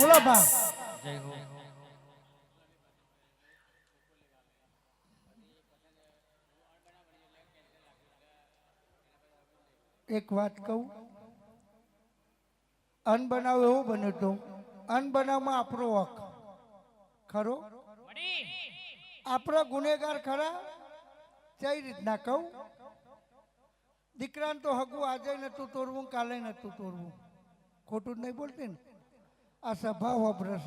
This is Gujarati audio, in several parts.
બોલો બા એક વાત કહું અનબનાવ બનાવ એવો બન્યો તો અન બનાવમાં આપણો હક. ખરો? આપણો ગુનેગાર ખરા? કઈ રીતના કહું. દીકરાને તો હગું આજે નતું તોડવું, કાલે નતું તોડવું. ખોટું જ નહીં બોલતી ને? આ સભા વપરસ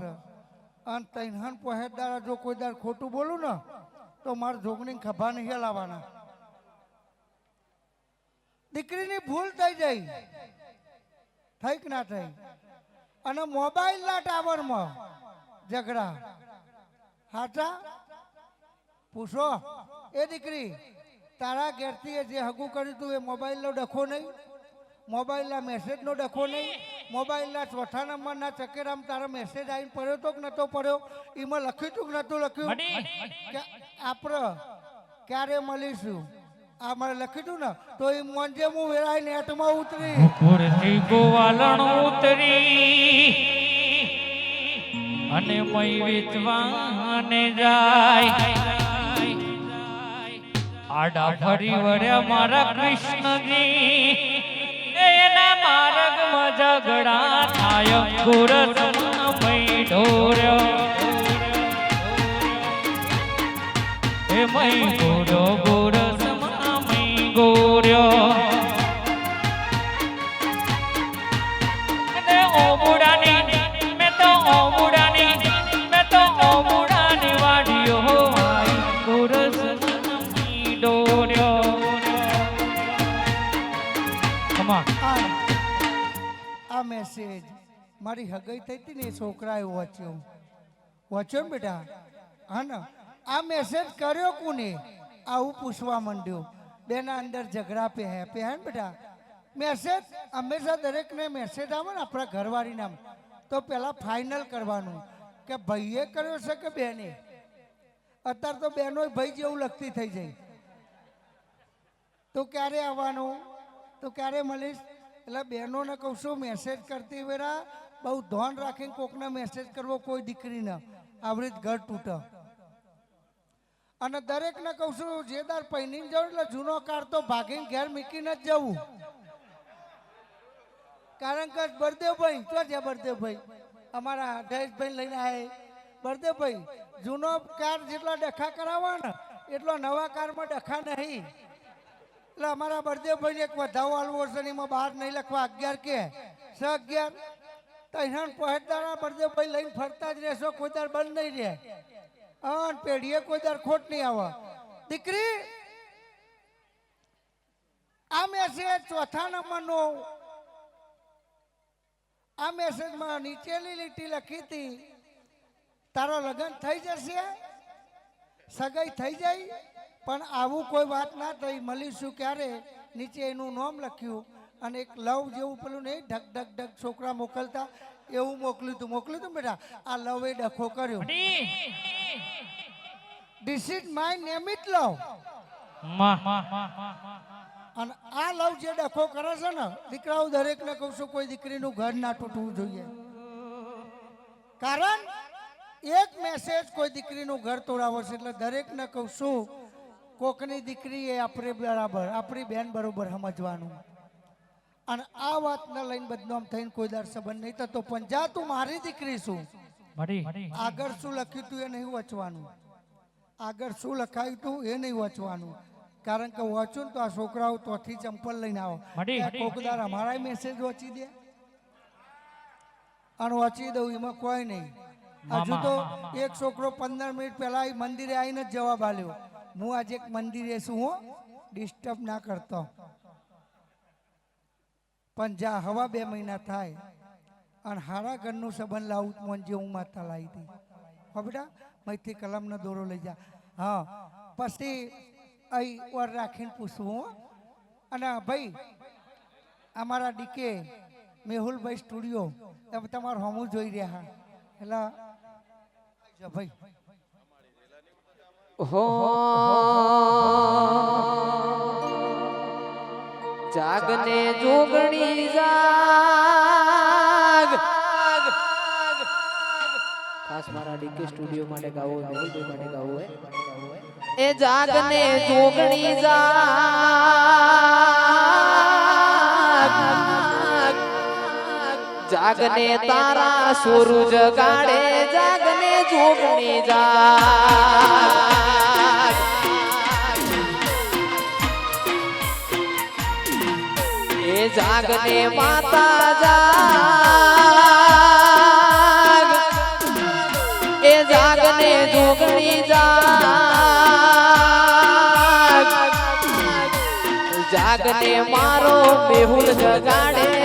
અને તૈન હન પહેરદારા જો કોઈ દાર ખોટું બોલું ને, તો મારે જોગણી ખભા નહીં હલાવવાના દીકરીની ભૂલ થઈ જાય. થઈ કે ના થઈ? અને મોબાઈલના ટાવરમાં ઝઘડા. હાચા? પૂછો. એ દીકરી, તારા ઘેરથી જે હગું કર્યું તું એ મોબાઈલનો ડખો નહીં? મોબાઈલના મેસેજનો ડખો નહીં? મોબાઈલના ચોથા નંબરના ચકેરામ તારા મેસેજ આવીને પડ્યો તો કે નતો પડ્યો? એમાં લખ્યું તું કે નતું લખ્યું? કે આપણે ક્યારે મળીશું? આ મને લખ્યું તું ને તો એ મોંજે હું વેરાય નેટમાં ઉતરી. ભૂરથી ગોવાલણ ઉતરી અને મય વેચવાને જાય. આડા ફરી વળ્યા મારા કૃષ્ણજી. માર્ગમાં ઝઘડા થાય. ગોરસ મય ઢોર્યો. એ મય ગોરો ગોરસ મેસેજ મારી હગઈ થઈ હતી ને એ છોકરાએ વાંચ્યો. વાંચ્યો ને બેટા? હા ને. આ મેસેજ કર્યો કોને? આવું પૂછવા માંડ્યો. બેના અંદર ઝઘડા પે હે. હે ને બેટા? મેસેજ હંમેશા દરેકને મેસેજ આવે ને આપણા ઘરવાળી નામ તો પહેલાં ફાઇનલ કરવાનું કે ભાઈએ કર્યો છે કે બેને? અત્યારે તો બહેનો ભાઈ જેવું લગતી થઈ જાય. તો ક્યારે આવવાનું? તો ક્યારે મળીશ? એટલે બહેનોને કહું છું મેસેજ કરતી વેરા બહુ ધોન રાખીને કોકને મેસેજ કરવો કોઈ દીકરીને આવરીત ઘર તૂટે. અને દરેકને કહું છું, જે દાર પહેરીને જવું એટલે જૂનો કાર તો ભાગીને ઘેર મૂકીને જ જવું. કારણ કે બળદેવભાઈ તો છે બળદેવભાઈ? અમારા જયેશભાઈ લઈને આવે બળદેવભાઈ, જૂનો કાર જેટલા ડખા કરાવવા ને, એટલો નવા કારમાં ડખા નહીં. એટલે અમારા બળદેવભાઈને એક વધાવો આલવો છે એમાં બહાર નહીં લખવા. અગિયાર કે? છ અગિયાર? તૈહાણ પહોંચદારા બળદેવભાઈ લઈને ફરતા જ રહેશો, કોઈ દાર બંધ નહીં રહે. અન પેઢીએ કોઈ દાર ખોટ નહીં આવે. દીકરી, આ મેસેજ ચોથા નંબરનો. આ મેસેજમાં નીચેની લીટી લખી હતી. તારો લગ્ન થઈ જશે? સગાઈ થઈ જાય? પણ આવું કોઈ વાત ના થઈ. મળીશું ક્યારે? નીચે એનું નામ લખ્યું અને એક લવ જેવું પેલું નહીં ઢક ઢક ઢક છોકરા મોકલતા. એવું મોકલ્યું હતું મોકલ્યું હતું બેટા? આ લવે ડખો કર્યો. This is my name it Luv અને આ લવ જે ડખો કરે છે ને દીકરાઓ દરેકને કહું છું કોઈ દીકરીનું ઘર ના તૂટવું જોઈએ. કારણ એક મેસેજ કોઈ દીકરીનું ઘર તોડાવો છે એટલે દરેકને કહું છું કોકની દીકરી એ આપણી બરાબર આપણી બેન બરોબર સમજવાનું. અને આ વાતને લઈને બદનામ થઈને કોઈ દર સંબંધ નહીં થતો પણ જા તું મારી દીકરી છું. આગળ શું લખ્યું તું એ નહીં વાંચવાનું. આગળ શું લખાયું તું એ નહીં વાંચવાનું. કારણ કે વાંચું તો આ છોકરાઓ તોથી ચંપલ લઈને આવો. કોકદાર અમારા મેસેજ વાંચી દે. અને વાંચી દઉં એમાં કોઈ નહીં. હજુ તો એક છોકરો પંદર મિનિટ પહેલા મંદિરે આવીને જ જવાબ આલ્યો. હું આજે એક મંદિરે છું હું ડિસ્ટર્બ ના કરતો. પણ જા, હવા બે મહિના થાય. અને હારા ઘરનું સંબંધ લાવું મન જે હું માતા લાવી હતી હો બેટા, મૈથી કલમનો દોરો લઈ જા. હા, પછી અહીં ઓર રાખીને પૂછવું હો. અને ભાઈ, અમારા ડીકે મેહુલભાઈ સ્ટુડિયો તમે તમારું હમું જોઈ રહ્યા. એટલે ભાઈ હો જાગને જોગણી જાગ. ખાસ મારા ડીકે સ્ટુડિયો માટે ગાવો મેહુલભાઈ માટે ગાવું હોય એ જાગને જોગણી જાગ. જાગને તારા સૂરજ ગાડે જાગને જોગણી જા એ જાગને માતા જાગ. એ જાગને જોગણી જા જાગને મારો મેહુલ જગાડે.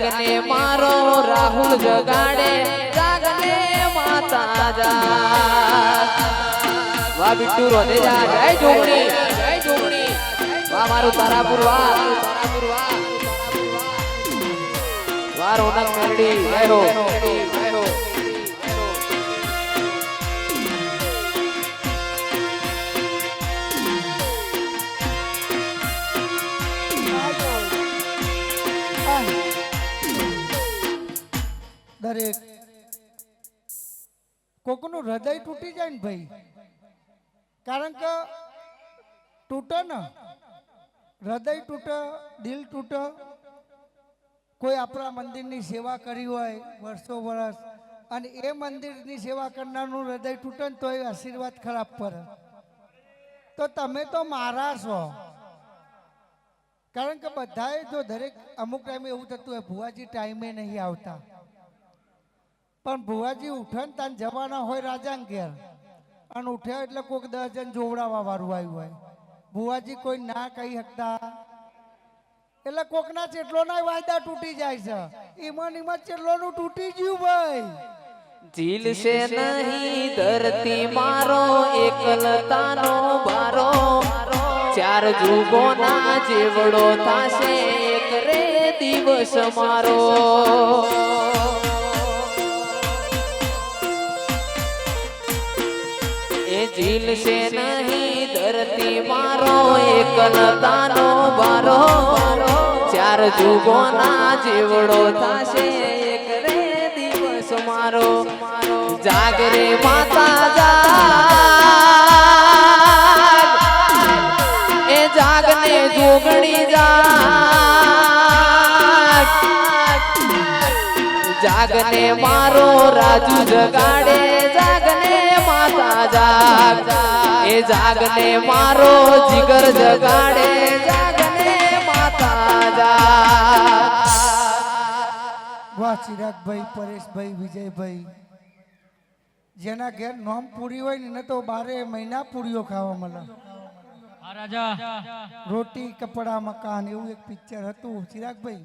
જાગને મારો રાહુલ જગાડે, જાગને માતા જા. વા બિટ્ટુ રોધે જા. જય જોગણી. જય જોગણી વા મારું તારાપુર વા તારાપુર વા વા રોનક મેરડી. જય હો. કોકનું હૃદય તૂટી જાય ને ભાઈ. કારણ કે તૂટે ને. હૃદય તૂટે, દિલ તૂટે. કોઈ આપણા મંદિરની સેવા કરી હોય વર્ષો વર્ષ અને એ મંદિરની સેવા કરનારનું હૃદય તૂટે ને તો એ આશીર્વાદ ખરાબ પડે. તો તમે તો મારા છો. કારણ કે બધાએ જો દરેક અમુક ટાઈમે એવું થતું હોય, ભુવાજી ટાઈમે નહીં આવતા. પણ ભુવાજી ઉઠે ને તાન જવાના હોય રાજા ઘેર. અને ઉઠ્યા એટલે કોઈક દસ જણ જોવડાવવા વાળું આવ્યું હોય. ભુવાજી કોઈ ના કહી શકતા. એટલે કોકના ચેટલોના વાયદા તૂટી જાય છે. એમાં એમાં ચેટલો નું તૂટી ગયું ભાઈ. ઝીલશે નહીં, ધરતી મારો, એકલતાનો બારો. ચાર જુગોના જેવડો થાશે, એક રે દિવસ મારો. ઝીલશે નહીં, ધરતી મારો એકલતાનો બારો ચાર જુગોના જેવડો થાશે એક રે દિવસ મારો. જાગરે માતા જા એ જાગને જોગણી જા જાગને મારો રાજુ જગાડે. જાગ એ જાગને મારો જીગર જગાડે. જાગને માતા જા. વાહ ચિરાગભાઈ પરેશભાઈ વિજયભાઈ. જેના ઘેર નોમ પૂરી હોય ને તો બારે મહિના પૂરીઓ ખાવા મળે. રોટી કપડા મકાન એવું એક પિક્ચર હતું. ચિરાગભાઈ